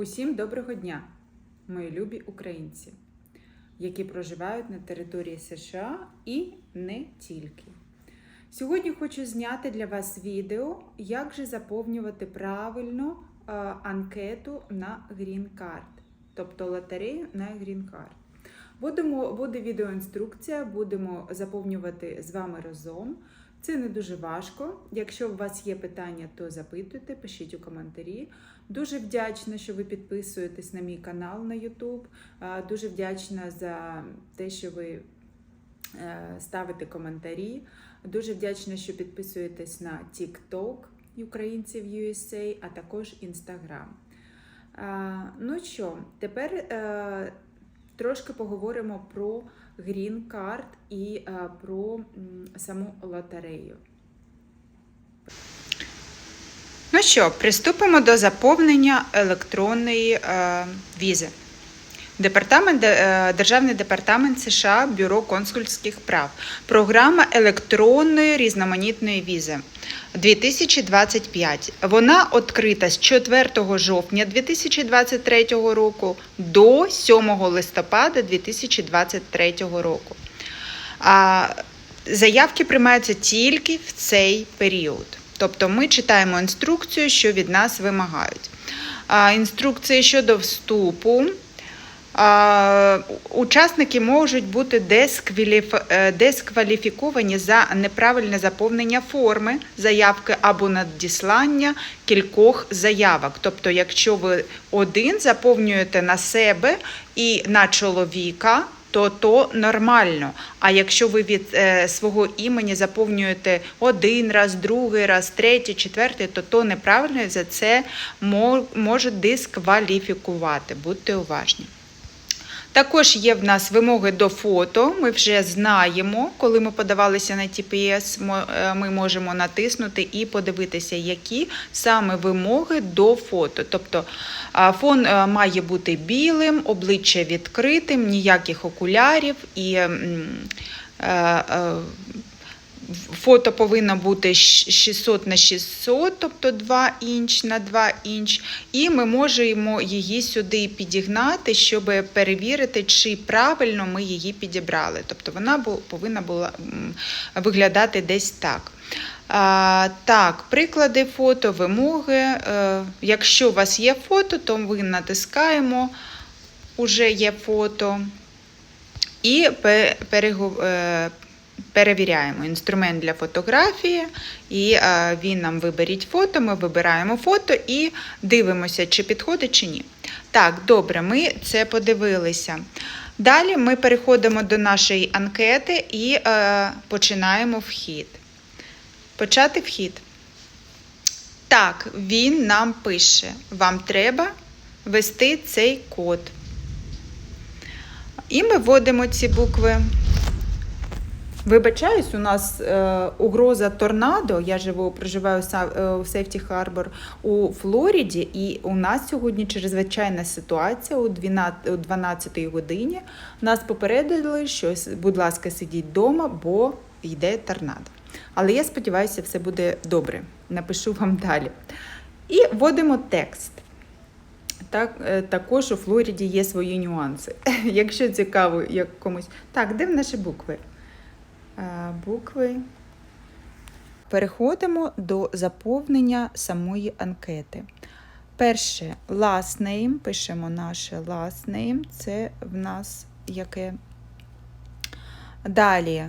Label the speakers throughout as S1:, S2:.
S1: Усім доброго дня, мої любі українці, які проживають на території США і не тільки. Сьогодні хочу зняти для вас відео, як же заповнювати правильно е, анкету на Green Card, тобто лотерею на Green Card. Будемо, буде відеоінструкція, будемо заповнювати з вами разом. Це не дуже важко. Якщо у вас є питання, то запитуйте, пишіть у коментарі. Дуже вдячна, що ви підписуєтесь на мій канал на YouTube. Дуже вдячна за те, що ви е, ставите коментарі. Дуже вдячна, що підписуєтесь на TikTok українців USA, а також Instagram. Ну що, тепер е, трошки поговоримо про Green Card і е, про саму лотерею. Ну що, приступимо до заповнення електронної е, візи. Департамент, е, Державний департамент США, Бюро консульських прав. Програма електронної різноманітної візи 2025. Вона відкрита з 4 жовтня 2023 року до 7 листопада 2023 року. А заявки приймаються тільки в цей період. Тобто ми читаємо інструкцію, що від нас вимагають. А, Інструкції щодо вступу. Учасники можуть бути е, дискваліфіковані за неправильне заповнення форми заявки або надіслання кількох заявок. Тобто, якщо ви один заповнюєте на себе і на чоловіка, то то нормально. А якщо ви від е, свого імені заповнюєте один раз, другий раз, третій, четвертий, то то неправильно і за це мо- може дискваліфікувати. Будьте уважні. Також є в нас вимоги до фото. Ми вже знаємо, коли ми подавалися на TPS, е, ми можемо натиснути і подивитися, які саме вимоги до фото. Тобто фон е, має бути білим, обличчя відкритим, ніяких окулярів і. Фото повинно бути 600 на 600, тобто 2 інч на 2 інч. І ми можемо її сюди підігнати, щоб перевірити, чи правильно ми її підібрали. Тобто вона повинна була виглядати десь так. А, так, приклади фото, вимоги. Е, якщо у вас є фото, то ми натискаємо, уже є фото. І пе- перегу- е, перевіряємо інструмент для фотографії, і е, він нам виберіть фото. Ми вибираємо фото і дивимося, чи підходить, чи ні. Так, добре, ми це подивилися. Далі ми переходимо до нашої анкети і е, починаємо вхід. Почати вхід. Так, він нам пише: вам треба ввести цей код. І ми вводимо ці букви. Вибачаюсь, у нас е, угроза торнадо. Я живу, проживаю е, у Сейфті Харбор у Флориді, і у нас сьогодні чрезвичайна ситуація у 12, о 12 годині. Нас попередили, що будь ласка, сидіть вдома, бо йде торнадо. Але я сподіваюся, все буде добре. Напишу вам далі. І вводимо текст. Так, е, також у Флориді є свої нюанси. Якщо цікаво як комусь. Так, де в наші букви? Е, Букви. Переходимо до заповнення самої анкети. Перше last name, пишемо наше last name, це в нас яке. Далі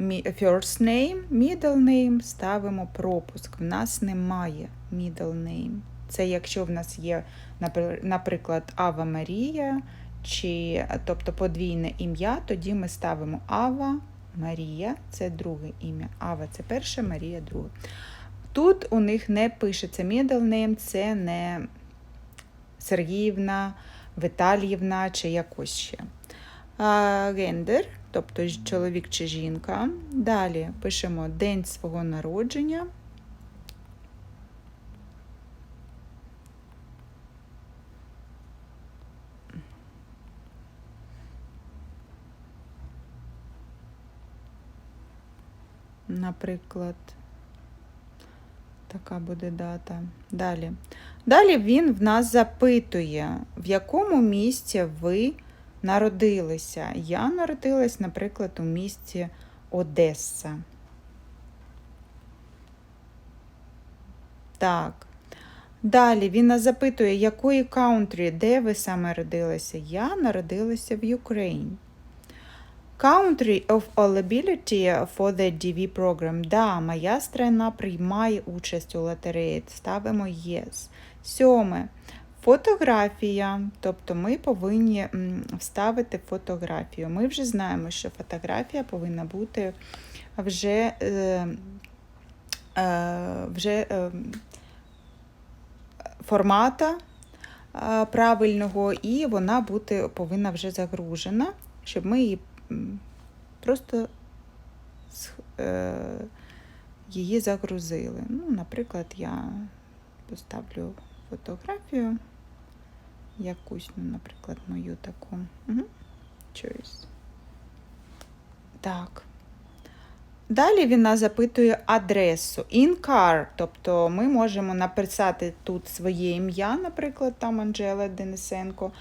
S1: first name, middle name, ставимо пропуск. В нас немає middle name. Це якщо в нас є, наприклад, Ава Марія, чи, тобто подвійне ім'я, тоді ми ставимо Ава Марія, це друге ім'я. Ава це перше, Марія друге. Тут у них не пишеться middle name, це не Сергіївна, Віталіївна чи якось ще. Гендер, тобто чоловік чи жінка. Далі пишемо день свого народження. Наприклад, така буде дата. Далі. Далі він в нас запитує, в якому місті ви народилися. Я народилась, наприклад, у місті Одеса. Так. Далі він нас запитує, якої каунтрі, де ви саме родилися? Я народилася в Україні. Country of eligibility for the DV program. Да, моя страна приймає участь у лотереї. Ставимо yes. Сьоме. Фотографія. Тобто ми повинні вставити фотографію. Ми вже знаємо, що фотографія повинна бути вже, е, е, вже е, формата е, правильного, і вона бути, повинна вже загружена, щоб ми її просто е, її загрузили. Ну, наприклад, я поставлю фотографію, якусь, ну, наприклад, мою таку. Угу. Так. Далі він нас запитує адресу. In car, тобто ми можемо написати тут своє ім'я, наприклад, там Анжела Денисенко.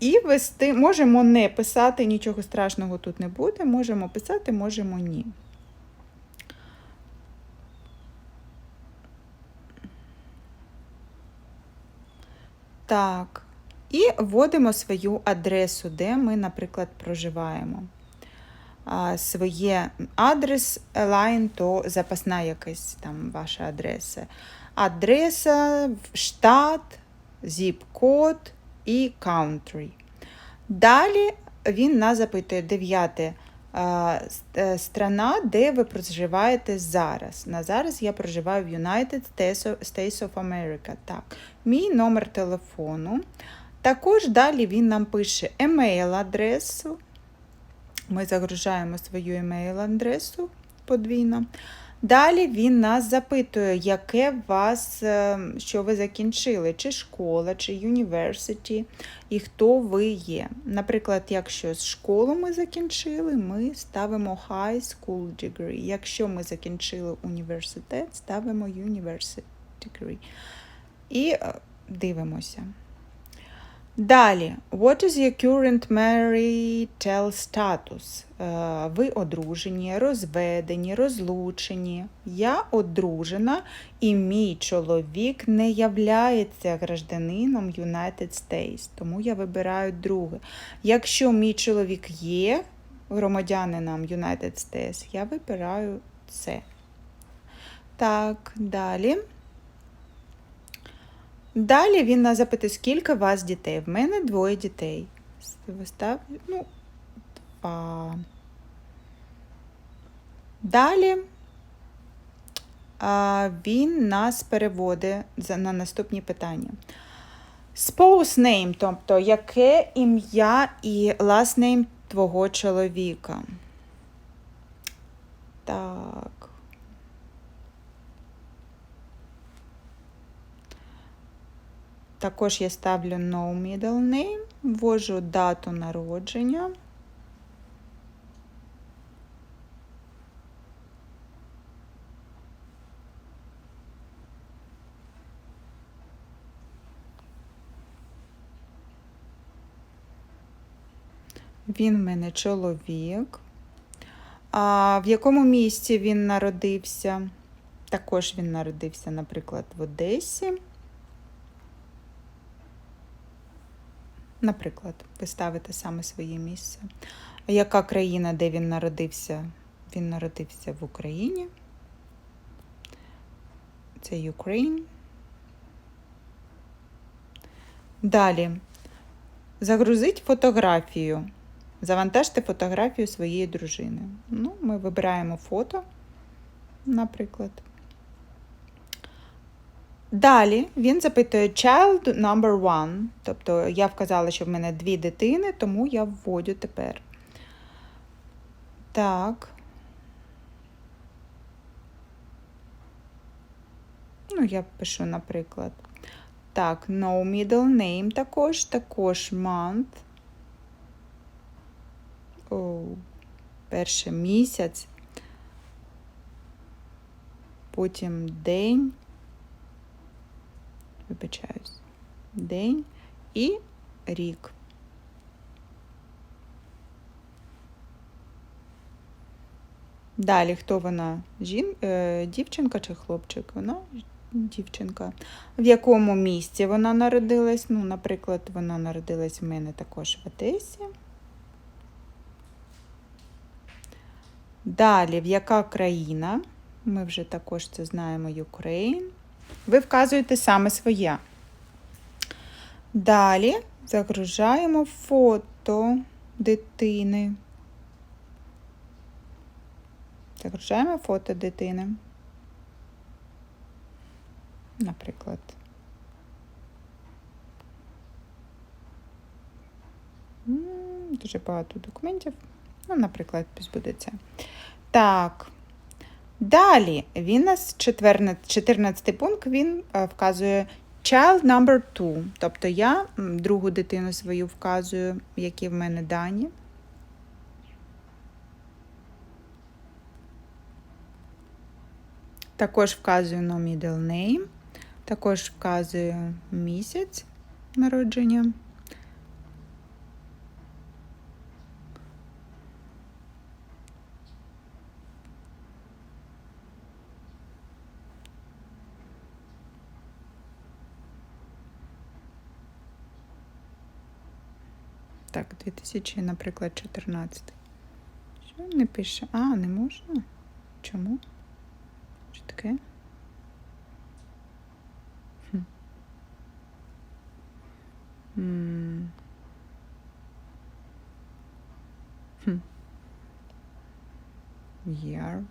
S1: І вести, можемо не писати, нічого страшного тут не буде. Можемо писати, можемо ні. Так. І вводимо свою адресу, де ми, наприклад, проживаємо. Своє адрес line, то запасна якась там ваша адреса. Адреса, штат, зіп-код і country. Далі він нас запитує дев'яте с- е, страна, де ви проживаєте зараз. На зараз я проживаю в United States of America. Так, мій номер телефону. Також далі він нам пише емейл-адресу. Ми загружаємо свою емейл-адресу подвійно. Далі він нас запитує, яке вас, е, що ви закінчили, чи школа, чи університі, і хто ви є. Наприклад, якщо школу ми закінчили, ми ставимо high school degree. Якщо ми закінчили університет, ставимо university degree. І е, дивимося. Далі, what is your current marital status? Е, Ви одружені, розведені, розлучені. Я одружена, і мій чоловік не являється гражданином United States, тому я вибираю друге. Якщо мій чоловік є громадянином United States, я вибираю це. Так, далі. Далі він нас запитує, скільки у вас дітей. В мене двоє дітей. Вистав... Ну, два. Далі а, він нас переводить на наступні питання. Spouse name, тобто яке ім'я і last name твого чоловіка. Так. Також я ставлю no middle name, ввожу дату народження. Він в мене чоловік. А в якому місті він народився? Також він народився, наприклад, в Одесі. Наприклад, ви ставите саме своє місце. Яка країна, де він народився? Він народився в Україні. Це Ukraine. Далі. Загрузить фотографію. Завантажте фотографію своєї дружини. Ну, ми вибираємо фото, наприклад. Далі він запитує child number one. Тобто я вказала, що в мене дві дитини, тому я вводю тепер. Так. Ну, я пишу, наприклад. Так, no middle name також, також month. О, перший місяць. потім день. Вибачаюсь. День і рік. Далі, хто вона? Жін... е, Дівчинка чи хлопчик? Вона дівчинка. В якому місті вона народилась? Ну, наприклад, вона народилась в мене також в Одесі. Далі, в яка країна? Ми вже також це знаємо Ukraine. Ви вказуєте саме своє. Далі загружаємо фото дитини. Загружаємо фото дитини. Наприклад. Дуже багато документів. Ну, наприклад, буде це. Так. Далі він нас 14, 14 пункт він е, вказує child number 2. Тобто я другу дитину свою вказую, які в мене дані. Також вказую no middle name, також вказую місяць народження. Так, 2000, наприклад, 14. Що не пише? А, не можна? Чому? Що таке? Хм. Хм. Year.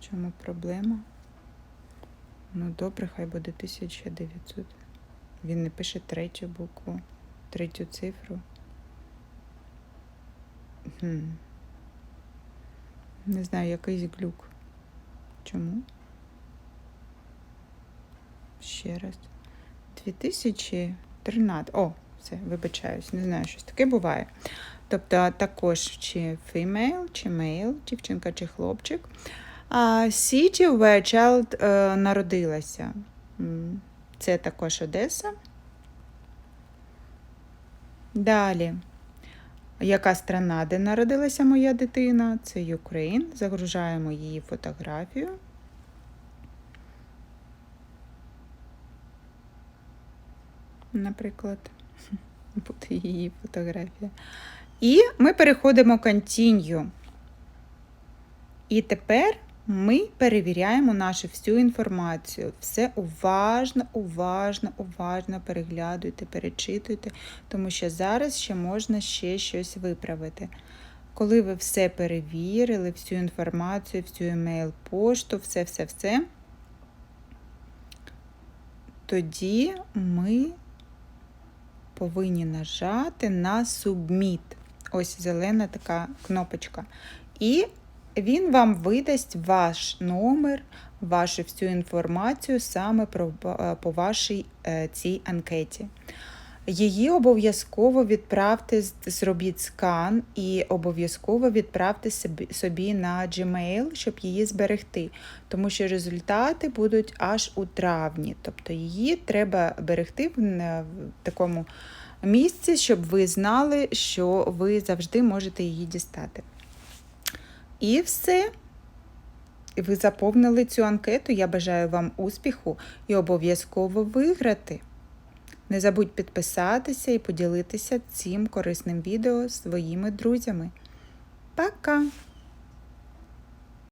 S1: Чому проблема? Ну, добре, хай буде 1900. Він не пише третю букву, третю цифру. Хм. Не знаю, якийсь глюк. Чому? Ще раз. 2013. О, все, вибачаюсь, не знаю, щось таке буває. Тобто також чи female, чи male, дівчинка чи хлопчик. А city where child е, народилася. Це також Одеса. Далі. Яка страна, де народилася моя дитина? Це Ukraine. Загружаємо її фотографію. Наприклад, буде її фотографія. І ми переходимо Continue. І тепер ми перевіряємо нашу всю інформацію. Все уважно, уважно, уважно переглядуйте, перечитуйте, тому що зараз ще можна ще щось виправити. Коли ви все перевірили, всю інформацію, всю емейл-пошту, все-все-все, тоді ми повинні нажати на Submit. Ось зелена така кнопочка. І він вам видасть ваш номер, вашу всю інформацію саме про, е, по вашій е, цій анкеті. Її обов'язково відправте, зробіть скан і обов'язково відправте собі, собі на Gmail, щоб її зберегти, тому що результати будуть аж у травні. Тобто її треба берегти в такому місці, щоб ви знали, що ви завжди можете її дістати. І все. Ви заповнили цю анкету. Я бажаю вам успіху і обов'язково виграти. Не забудь підписатися і поділитися цим корисним відео з своїми друзями. Пока!